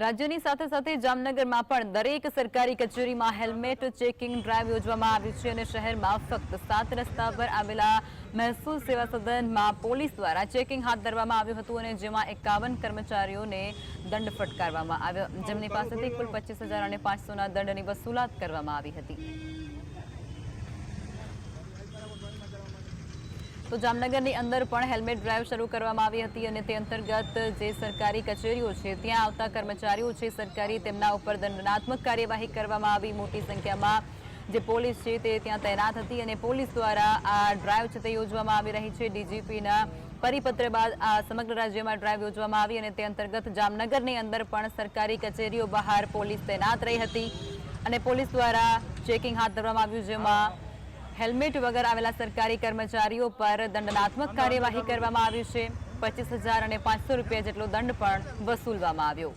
રાજ્યની સાથે સાથે જામનગરમાં પણ દરેક સરકારી કચેરીમાં હેલ્મેટ ચેકિંગ ડ્રાઈવ યોજવામાં આવ્યું છે અને શહેરમાં ફક્ત સાત રસ્તા પર આવેલા મહેસૂલ સેવા સદનમાં પોલીસ દ્વારા ચેકિંગ હાથ ધરવામાં આવ્યું હતું અને જેમાં એકાવન કર્મચારીઓને દંડ ફટકારવામાં આવ્યો. જેમની પાસેથી કુલ પચીસ હજાર અને પાંચસોના દંડની વસૂલાત કરવામાં આવી હતી. તો જામનગરની અંદર પણ હેલ્મેટ ડ્રાઈવ શરૂ કરવામાં આવી હતી અને તે અંતર્ગત જે સરકારી કચેરીઓ છે, ત્યાં આવતા કર્મચારીઓ છે, સરકારી તેમના ઉપર દંડનાત્મક કાર્યવાહી કરવામાં આવી. મોટી સંખ્યામાં જે પોલીસ છે, તે ત્યાં તૈનાત હતી અને પોલીસ દ્વારા આ ડ્રાઈવ છે તે યોજવામાં આવી રહી છે. ડીજીપીના પરિપત્ર બાદ આ સમગ્ર રાજ્યમાં ડ્રાઈવ યોજવામાં આવી અને તે અંતર્ગત જામનગરની અંદર પણ સરકારી કચેરીઓ બહાર પોલીસ તૈનાત રહી હતી અને પોલીસ દ્વારા ચેકિંગ હાથ ધરવામાં આવ્યું, જેમાં હેલ્મેટ વગર આવેલા સરકારી કર્મચારીઓ પર દંડનાત્મક કાર્યવાહી કરવામાં આવી છે. પચીસ હજાર અને પાંચસો રૂપિયા જેટલો દંડ પણ વસૂલવામાં આવ્યો.